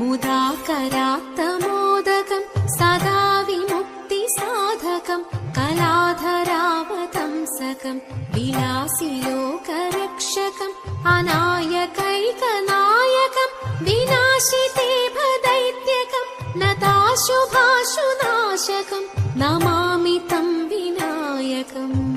मुदा करात्तमोदकम् सदा विमुक्तिसाधकं कलाधरावतंसकम् विलासिलोकरक्षकम् अनायकैकनायकं विनाशिते दैत्यकं न नमामि न विनायकम्।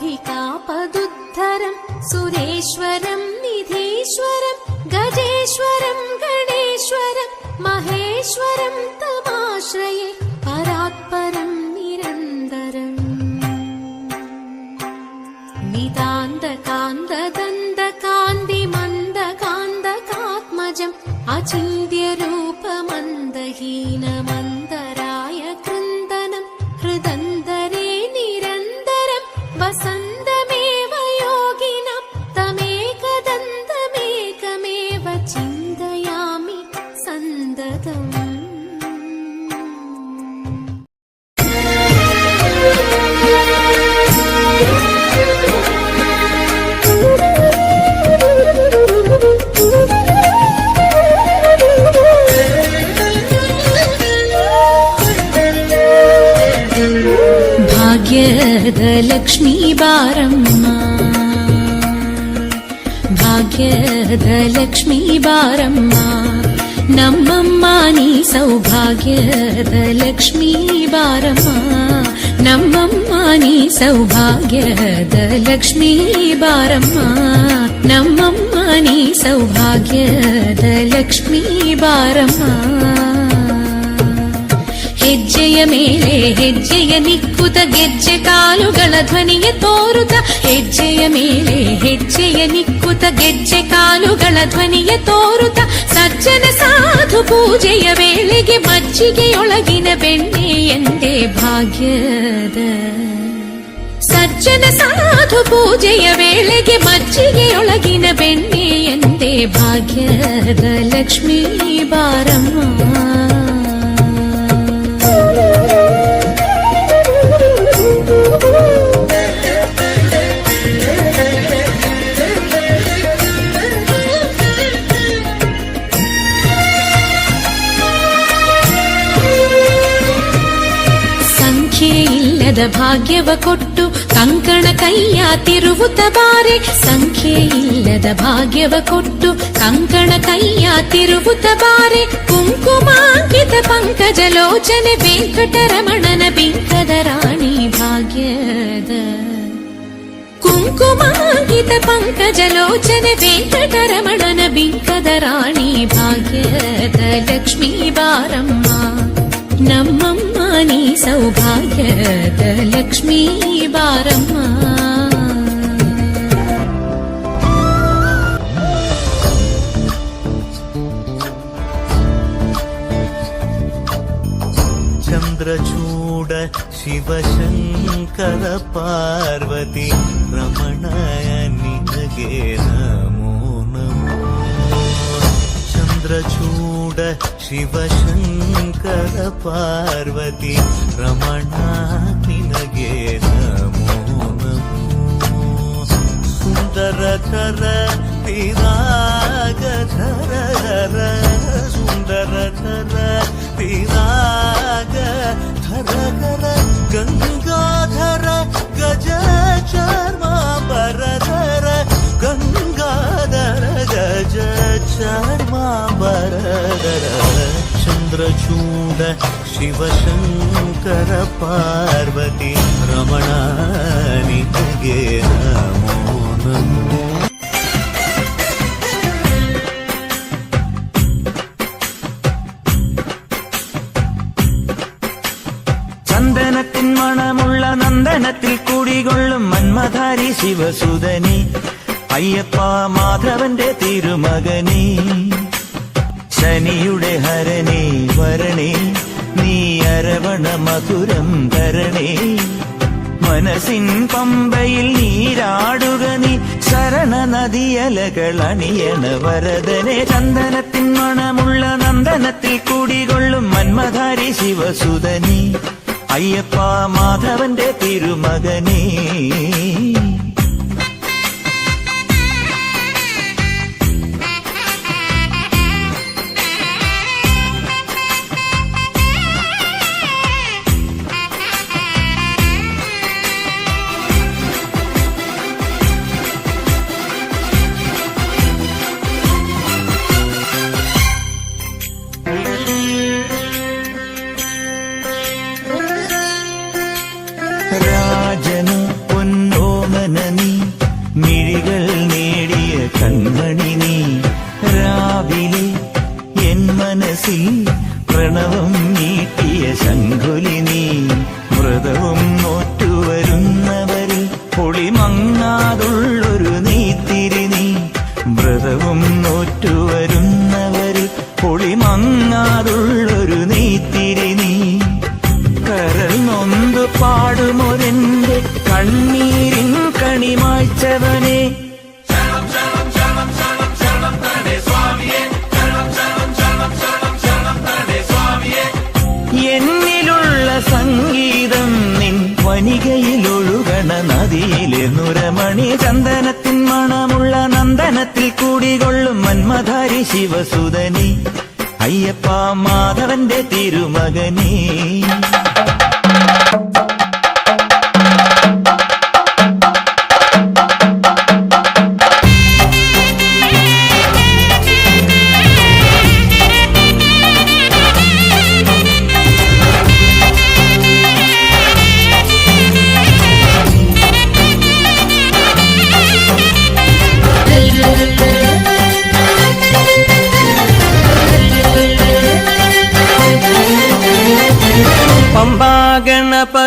धिकापदुद्धरम् सुरेश्वरं निधेश्वरं गजेश्वरं गणेश्वरम् तमाश्रये परात्परं निरन्तरम् निदान्तकान्तदन्तजम् अचिन्त्यरूपमन्दहीनम् భాగ్యధలక్ష్మీ బారమ్మ. భాగ్యధలక్ష్మీ బారమ్మ. నమ్మమ్మ నీ సౌభాగ్యధలక్ష్మీ బారమ్మ. నమ్మమ్మ నీ సౌభాగ్యధలక్ష్మీ బారమ్మ. నమ్మమ్మ నీ సౌభాగ్యధలక్ష్మీ బారమ్మ. ಹೆಜ್ಜೆಯ ಮೇಲೆ ಹೆಜ್ಜೆಯ ನಿಕ್ಕುತ ಗೆಜ್ಜೆ ಕಾಲುಗಳ ಧ್ವನಿಯ ತೋರುತ ಹೆಜ್ಜೆಯ ಮೇಲೆ ಹೆಜ್ಜೆಯ ನಿಕ್ಕುತ ಗೆಜ್ಜೆ ಕಾಲುಗಳ ಧ್ವನಿಯ ತೋರುತ ಸಜ್ಜನ ಸಾಧು ಪೂಜೆಯ ವೇಳೆಗೆ ಮಜ್ಜಿಗೆಯೊಳಗಿನ ಬೆಣ್ಣೆ ಎಂದೇ ಭಾಗ್ಯದ ಸಜ್ಜನ ಸಾಧು ಪೂಜೆಯ ವೇಳೆಗೆ ಮಜ್ಜಿಗೆಯೊಳಗಿನ ಬೆಣ್ಣೆ ಎಂದೇ ಭಾಗ್ಯದ ಲಕ್ಷ್ಮೀ ಬಾರಮ್ಮ ಭಾಗ್ಯವ ಕೊಟ್ಟು ಕಂಕಣ ಕೈಯ ತಿರುವುತ ಬಾರೆ ಸಂಖ್ಯೆಯಿಲ್ಲದ ಭಾಗ್ಯವ ಕೊಟ್ಟು ಕಂಕಣ ಕೈಯ ತಿರುವುತ ಬಾರೆ ಕುಂಕುಮಾಂಕಿತ ಪಂಕಜ ಲೋಚನೆ ವೆಂಕಟರಮಣನ ಬಿಂಕದ ರಾಣಿ ಭಾಗ್ಯದ ಕುಂಕುಮಾಂಕಿತ ಪಂಕಜ ಲೋಚನೆ ವೆಂಕಟರಮಣನ ಬಿಂಕದ ರಾಣಿ ಭಾಗ್ಯದ ಲಕ್ಷ್ಮೀ ಬಾರಮ್ಮ నమ్మమ్మ నీ సౌభాగ్యత లక్ష్మీ బారమ్మ. చంద్రచూడ శివశంకర పార్వతి రమణయ నినగేనా चन्द्रचूड शिवशङ्कर पार्वती रमणानि नगे नमो नमो सुन्दरधर तिरागधर सुन्दरधर तिराग धर चन्द्रचूड शिवशङ्कर पार्वती പാർവതി गे ചന്ദനത്തിൻ മണമുള്ള നന്ദനത്തിൽ കൂടികൊള്ളും മന്മധാരി ശിവസുധനി. അയ്യപ്പ മാധവന്റെ തിരുമകനീ. ശനിയുടെ ഹരണി വരണേ നീ അരവണ മധുരം തരണേ മനസ്സിൻ പമ്പയിൽ നീരാടുക നീ ശരണ നദിയലകൾ അണിയണ വരദനെ. ചന്ദനത്തിൻ മണമുള്ള നന്ദനത്തിൽ കൂടികൊള്ളും മന്മധാരി ശിവസുതനി അയ്യപ്പ മാധവന്റെ തിരുമകനേ. ചന്ദനത്തിൻ മണമുള്ള നന്ദനത്തിൽ കൂടികൊള്ളും മന്മധാരി ശിവസുതനി അയ്യപ്പ മാധവന്റെ തിരുമകനേ.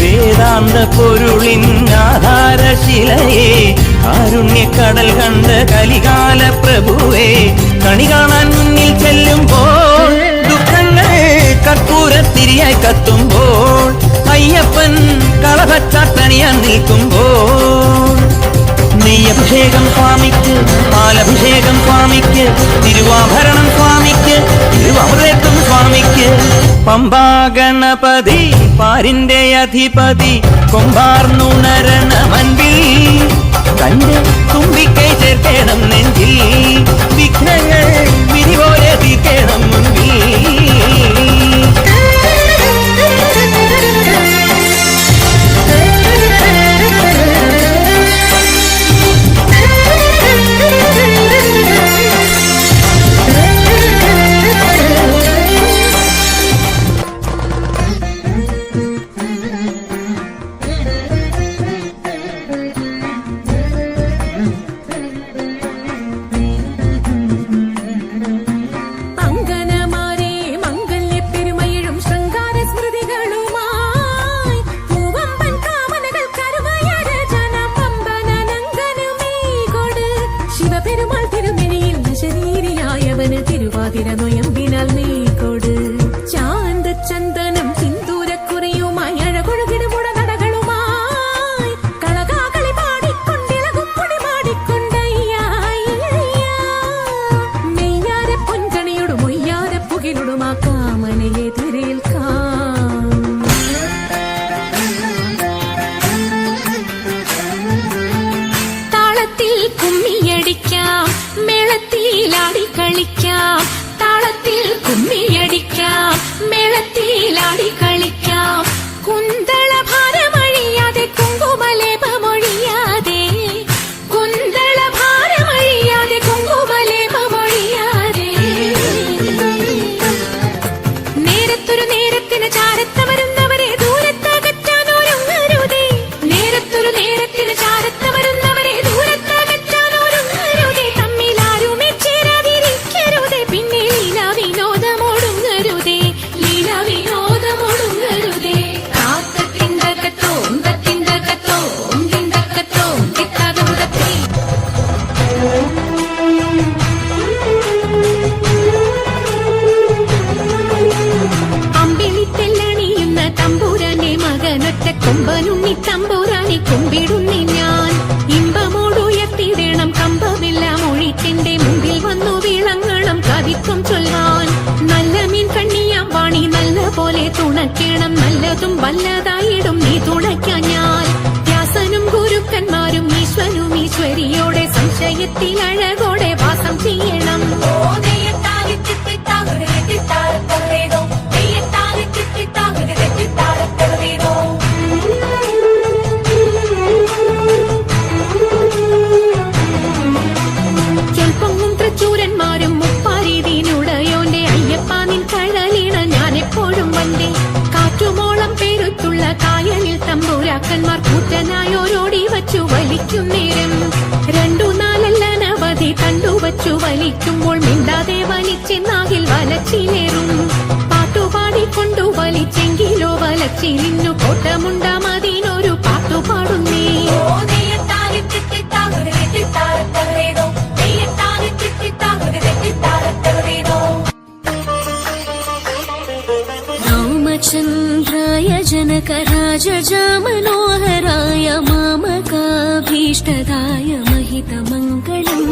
വേദാന്ത പൊരുളിൻ ആധാരശിലയെ കാരുണ്യക്കടൽ കണ്ട കലികാല പ്രഭുവേ കണി കാണാൻ മുന്നിൽ ചെല്ലുമ്പോൾ ദുഃഖങ്ങൾ കർപ്പൂരത്തിരിയായി കത്തുമ്പോൾ അയ്യപ്പൻ കളഭച്ചാട്ടണിയാൻ നിൽക്കുമ്പോൾ നെയ്യഭിഷേകം സ്വാമിക്ക് പാലഭിഷേകം സ്വാമിക്ക് തിരുവാഭരണം സ്വാമിക്ക് തിരുവമൃതത്വം സ്വാമിക്ക്. പമ്പാഗണപതി പാരിന്റെ അധിപതി കൊമ്പാർന്നുണരണമൻപിൽ തന്റെ തുമ്പിക്കൈ ചേർക്കണം നെഞ്ചിൽ. വിഘ്നങ്ങൾ വിധി പോലെ തീർക്കണം തിരുവാതിര നൊയമ്പിനാൽ നീക്കൊട് പോലെ തുണയ്ക്കണം നല്ലതും വല്ലതായിടും. നീ തുണയ്ക്കാൻ ഞാൻ. വ്യാസനും ഗുരുക്കന്മാരും ഈശ്വരും ഈശ്വരിയോടെ സംശയത്തിൽ അഴകോടെ വാസം ചെയ്യണം. ഓ പാട്ടുപാടിക്കൊണ്ടു വലിച്ചെങ്കിലോ വലച്ചിലിന്നു കോട്ടമുണ്ടാമതിനൊരു പാട്ടുപാടുന്നേ रामचन्द्राय जनकराजजामनोहराय मामकाभीष्टदाय महितमङ्गलम्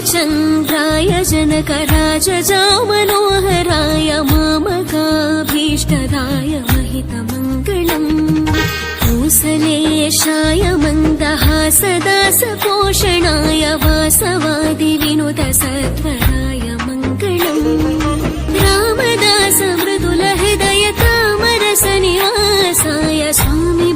चन्द्राय जनकरा च जा मनोहराय मामगाभीष्टराय महितमङ्गलम्। भूसलेशाय मन्दहासदा सपोषणाय सोषणाय वासवादिनुत सर्पदाय मङ्गलम्। रामदास मृदुलहृदय मृदुलहृदयतामरसनिवासाय स्वामि